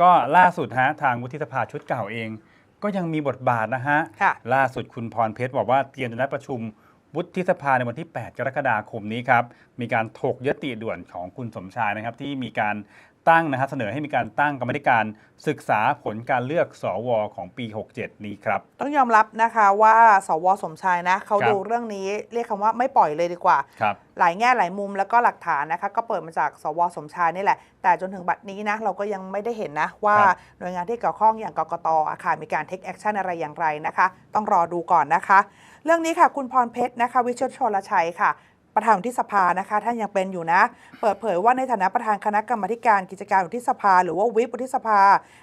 ก็ล่าสุดฮะทางวุฒิสภาชุดเก่าเอง ก็ยังมีบทบาทนะฮะ ค่ะ ล่าสุดคุณพรเพชรบอกว่าเตรียมจะนัดประชุมวุฒิสภาในวันที่ 8 กรกฎาคมนี้ครับ มีการถกยติด่วนของคุณสมชายนะครับ ที่มีการ ตั้งนะฮะเสนอให้มีการตั้งกรรมาธิการศึกษาผลการเลือกสวของปี 67 นี้ครับ ต้องยอมรับนะคะว่า สวสมชายนะเขาครับ ดูเรื่องนี้เรียกคำว่าไม่ปล่อยเลยดีกว่า ครับ หลายแง่หลายมุมแล้วก็หลักฐานนะคะก็เปิดมาจากสวสมชายนี่แหละ แต่จนถึงบัดนี้นะเราก็ยังไม่ได้เห็นนะว่าครับ หน่วยงานที่เกี่ยวข้องอย่างกกตอาคารมีการเทคแอคชั่นอะไรอย่างไรนะคะ ต้องรอดูก่อนนะคะ เรื่องนี้ค่ะคุณพรเพชรนะคะ วิเชษฐ์ชลชัยค่ะ ประธานวุฒิสภานะคะ ท่านยังเป็นอยู่นะ เปิดเผยว่าในฐานะประธานคณะกรรมการกิจการวุฒิสภา หรือว่าวิปวุฒิสภา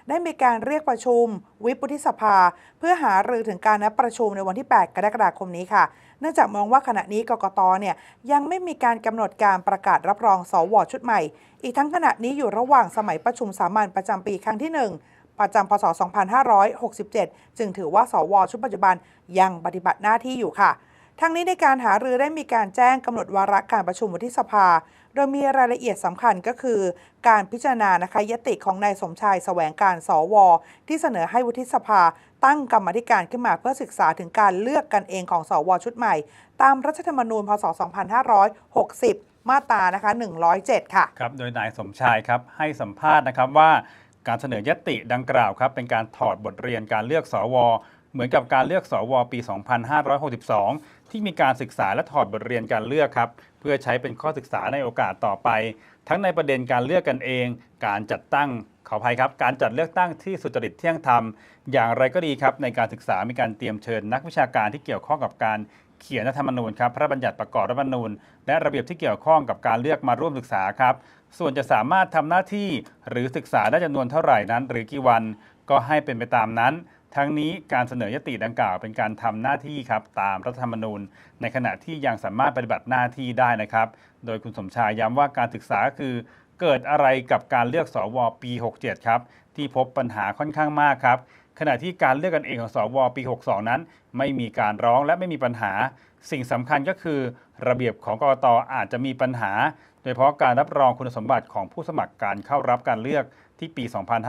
ได้มีการเรียกประชุม วิปวุฒิสภา เพื่อหารือถึงการนัดประชุมในวันที่ 8 กรกฎาคมนี้ค่ะเนื่องจากมองว่าขณะนี้กกตเนี่ยยังไม่มีการกำหนดการประกาศรับรองสวชุดใหม่ อีกทั้งขณะนี้อยู่ระหว่างสมัยประชุมสามัญประจำปีครั้งที่ 1 ประจำพศ 2567 จึงถือว่าสวชุดปัจจุบันยังปฏิบัติหน้าที่อยู่ค่ะ ทั้งนี้ในการหารือได้มีการแจ้งกำหนดวาระการประชุมวุฒิสภา โดยมีรายละเอียดสำคัญก็คือ การพิจารณานะคะยติของนายสมชายแสวงการสว ที่เสนอให้วุฒิสภา ตั้งกรรมธิการขึ้นมาเพื่อศึกษาถึงการเลือกกันเองของสวชุดใหม่ ตามรัฐธรรมนูญพศ 2560 มาตรานะคะ107 ค่ะ ครับ โดยนายสมชายครับให้สัมภาษณ์นะครับว่าการเสนอยติดังกล่าวครับเป็นการถอดบทเรียนการเลือกสว เหมือนกับการเลือกสว ปี 2562 ที่มีการศึกษาและถอดบทเรียนการเลือกครับ เพื่อใช้เป็นข้อศึกษาในโอกาสต่อไป ทั้งในประเด็นการเลือกกันเอง การจัดตั้งขออภัยครับ การจัดเลือกตั้งที่สุจริตเที่ยงธรรม อย่างไรก็ดีครับในการศึกษามีการเตรียมเชิญนักวิชาการที่เกี่ยวข้องกับการเขียนรัฐธรรมนูญครับพระบัญญัติประกอบรัฐธรรมนูญ และระเบียบที่เกี่ยวข้องกับการเลือกมาร่วมศึกษาครับ ส่วนจะสามารถทำหน้าที่หรือศึกษาได้จำนวนเท่าไหร่นั้น หรือกี่วันก็ให้เป็นไปตามนั้น ทั้งนี้การเสนอยติดังกล่าวเป็นการทำหน้าที่ครับตามรัฐธรรมนูญ ในขณะที่ยังสามารถปฏิบัติหน้าที่ได้นะครับ โดยคุณสมชายย้ำว่าการศึกษาคือเกิดอะไรกับการเลือกสวปี 67 ครับ ที่พบปัญหาค่อนข้างมากครับ ขณะที่การเลือกกันเองของสวปี 62 นั้น ไม่มีการร้องและไม่มีปัญหา สิ่งสำคัญก็คือ ระเบียบของกรกตอาจจะมีปัญหา โดยเฉพาะการรับรองคุณสมบัติของผู้สมัครการเข้ารับการเลือกที่ปี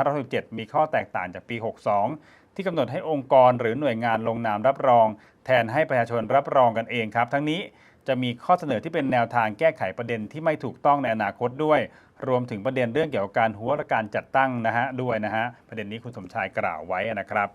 2567 มีข้อแตกต่างจากปี 62 ที่กำหนดให้องค์กรหรือหน่วยงานลงนามรับรอง แทนให้ประชาชนรับรองกันเองครับ ทั้งนี้จะมีข้อเสนอที่เป็นแนวทางแก้ไขประเด็นที่ไม่ถูกต้องในอนาคตด้วย รวมถึงประเด็นเรื่องเกี่ยวกับการหัวและการจัดตั้งนะฮะด้วยนะฮะประเด็นนี้คุณสมชายกล่าวไว้นะครับ